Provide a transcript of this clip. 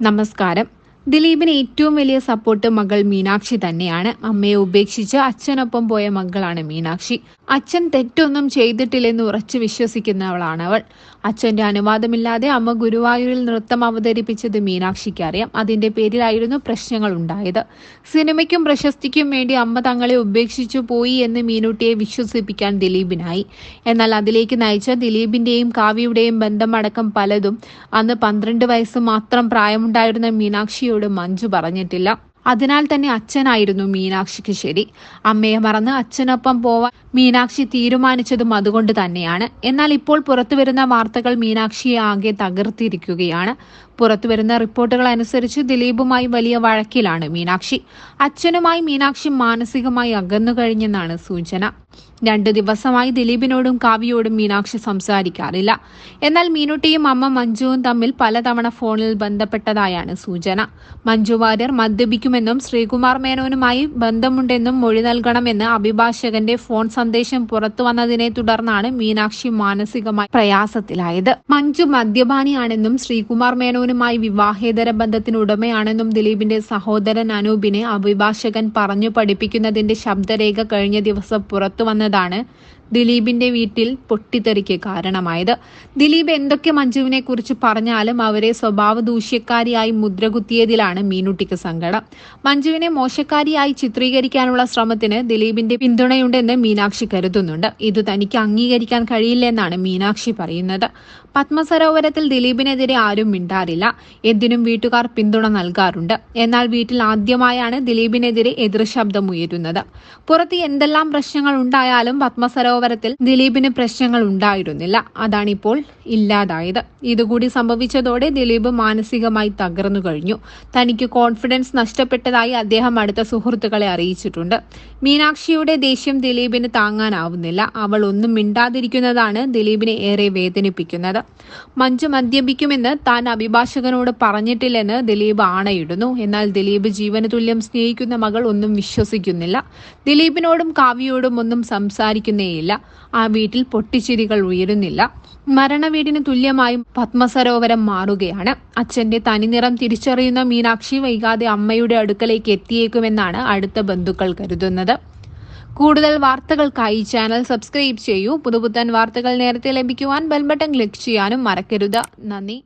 നമസ്കാരം. ദിലീപിന് ഏറ്റവും വലിയ സപ്പോർട്ട് മകൾ മീനാക്ഷി തന്നെയാണ്. അമ്മയെ ഉപേക്ഷിച്ച് അച്ഛനൊപ്പം പോയ മകളാണ് മീനാക്ഷി. അച്ഛൻ തെറ്റൊന്നും ചെയ്തിട്ടില്ലെന്ന് ഉറച്ചു വിശ്വസിക്കുന്നവളാണ് അവൾ. അച്ഛന്റെ അനുവാദമില്ലാതെ അമ്മ ഗുരുവായൂരിൽ നൃത്തം അവതരിപ്പിച്ചത് മീനാക്ഷിക്ക് അറിയാം. അതിന്റെ പേരിലായിരുന്നു പ്രശ്നങ്ങൾ ഉണ്ടായത്. സിനിമയ്ക്കും പ്രശസ്തിക്കും വേണ്ടി അമ്മ തങ്ങളെ ഉപേക്ഷിച്ചു പോയി എന്ന് മീനുട്ടിയെ വിശ്വസിപ്പിക്കാൻ ദിലീപിനായി. എന്നാൽ അതിലേക്ക് നയിച്ച ദിലീപിന്റെയും കാവ്യയുടെയും ബന്ധമടക്കം പലതും അന്ന് പന്ത്രണ്ട് വയസ്സ് മാത്രം പ്രായമുണ്ടായിരുന്ന മീനാക്ഷിയോട് മഞ്ജു പറഞ്ഞിട്ടില്ല. അതിനാൽ തന്നെ അച്ഛനായിരുന്നു മീനാക്ഷിക്ക് ശരി. അമ്മയെ മറന്ന് അച്ഛനൊപ്പം പോവാൻ മീനാക്ഷി തീരുമാനിച്ചതും അതുകൊണ്ട് തന്നെയാണ്. എന്നാൽ ഇപ്പോൾ പുറത്തുവരുന്ന വാർത്തകൾ മീനാക്ഷിയെ ആകെ തകർത്തിരിക്കുകയാണ്. പുറത്തുവരുന്ന റിപ്പോർട്ടുകൾ അനുസരിച്ച് ദിലീപുമായി വലിയ വഴക്കിലാണ് മീനാക്ഷി. അച്ഛനുമായി മീനാക്ഷി മാനസികമായി അകന്നു കഴിഞ്ഞെന്നാണ് സൂചന. രണ്ടു ദിവസമായി ദിലീപിനോടും കാവ്യയോടും മീനാക്ഷി സംസാരിക്കാറില്ല. എന്നാൽ മീനുട്ടിയും അമ്മ മഞ്ജുവും തമ്മിൽ പലതവണ ഫോണിൽ ബന്ധപ്പെട്ടതായാണ് സൂചന. മഞ്ജു വാര്യർ മദ്യപിക്കുമെന്നും ശ്രീകുമാർ മേനോനുമായി ബന്ധമുണ്ടെന്നും മൊഴി നൽകണമെന്ന് അഭിഭാഷകന്റെ ഫോൺ പുറത്തു വന്നതിനെ തുടർന്നാണ് മീനാക്ഷി മാനസികമായി പ്രയാസത്തിലായത്. മഞ്ജു മദ്യപാനിയാണെന്നും ശ്രീകുമാർ മേനോനുമായി വിവാഹേതര ബന്ധത്തിന് ഉടമയാണെന്നും ദിലീപിന്റെ സഹോദരൻ അനൂപിനെ അഭിഭാഷകൻ പറഞ്ഞു പഠിപ്പിക്കുന്നതിന്റെ ശബ്ദരേഖ കഴിഞ്ഞ ദിവസം പുറത്തു വന്നതാണ് ദിലീപിന്റെ വീട്ടിൽ പൊട്ടിത്തെറിക്ക് കാരണമായത്. ദിലീപ് എന്തൊക്കെ മഞ്ജുവിനെ കുറിച്ച് പറഞ്ഞാലും അവരെ സ്വഭാവ ദൂഷ്യക്കാരിയായി മുദ്രകുത്തിയതിലാണ് മീനുട്ടിക്ക് സങ്കടം. മഞ്ജുവിനെ മോശക്കാരിയായി ചിത്രീകരിക്കാനുള്ള ശ്രമത്തിന് ദിലീപിന്റെ പിന്തുണയുണ്ടെന്ന് മീനാക്ഷി കരുതുന്നുണ്ട്. ഇത് തനിക്ക് അംഗീകരിക്കാൻ കഴിയില്ലെന്നാണ് മീനാക്ഷി പറയുന്നത്. പത്മസരോവരത്തിൽ ദിലീപിനെതിരെ ആരും മിണ്ടാറില്ല. എന്തിനും വീട്ടുകാർ പിന്തുണ നൽകാറുണ്ട്. എന്നാൽ വീട്ടിൽ ആദ്യമായാണ് ദിലീപിനെതിരെ എതിർശബ്ദം ഉയരുന്നത് പുറത്ത് എന്തെല്ലാം പ്രശ്നങ്ങൾ ഉണ്ടായാലും പത്മസരോവരത്തിൽ ദിലീപിന് പ്രശ്നങ്ങൾ ഉണ്ടായിരുന്നില്ല. അതാണിപ്പോൾ ഇല്ലാതായത്. ഇതുകൂടി സംഭവിച്ചതോടെ ദിലീപ് മാനസികമായി തകർന്നു കഴിഞ്ഞു. തനിക്ക് കോൺഫിഡൻസ് നഷ്ടപ്പെട്ടതായി അദ്ദേഹം അടുത്ത സുഹൃത്തുക്കളെ അറിയിച്ചിട്ടുണ്ട്. മീനാക്ഷിയുടെ ദേഷ്യം ദിലീപിന് താങ്ങാനാവുന്നില്ല. അവൾ ഒന്നും മിണ്ടാതിരിക്കുന്നതാണ് ദിലീപിനെ ഏറെ വേദനിപ്പിക്കുന്നത്. മഞ്ജു മദ്യപിക്കുമെന്ന് താൻ അഭിഭാഷകനോട് പറഞ്ഞിട്ടില്ലെന്ന് ദിലീപ് ആണയിടുന്നു. എന്നാൽ ദിലീപ് ജീവന് തുല്യം സ്നേഹിക്കുന്ന മകൾ ഒന്നും വിശ്വസിക്കുന്നില്ല. ദിലീപിനോടും കാവ്യയോടും ഒന്നും സംസാരിക്കുന്നേയില്ല. ആ വീട്ടിൽ പൊട്ടിച്ചിരികൾ ഉയരുന്നില്ല. മരണവീടിന് തുല്യമായും പത്മസരോവരം മാറുകയാണ്. അച്ഛന്റെ തനിനിറം തിരിച്ചറിയുന്ന മീനാക്ഷി വൈകാതെ അമ്മയുടെ അടുക്കലേക്ക് എത്തിയേക്കുമെന്നാണ് അടുത്ത ബന്ധുക്കൾ കരുതുന്നത്. കൂടുതൽ വാർത്തകൾക്കായി ചാനൽ സബ്സ്ക്രൈബ് ചെയ്യൂ. പുതുപുത്തൻ വാർത്തകൾ നേരത്തെ ലഭിക്കുവാൻ ബെൽബട്ടൺ ക്ലിക്ക് ചെയ്യാനും മറക്കരുത്. നന്ദി.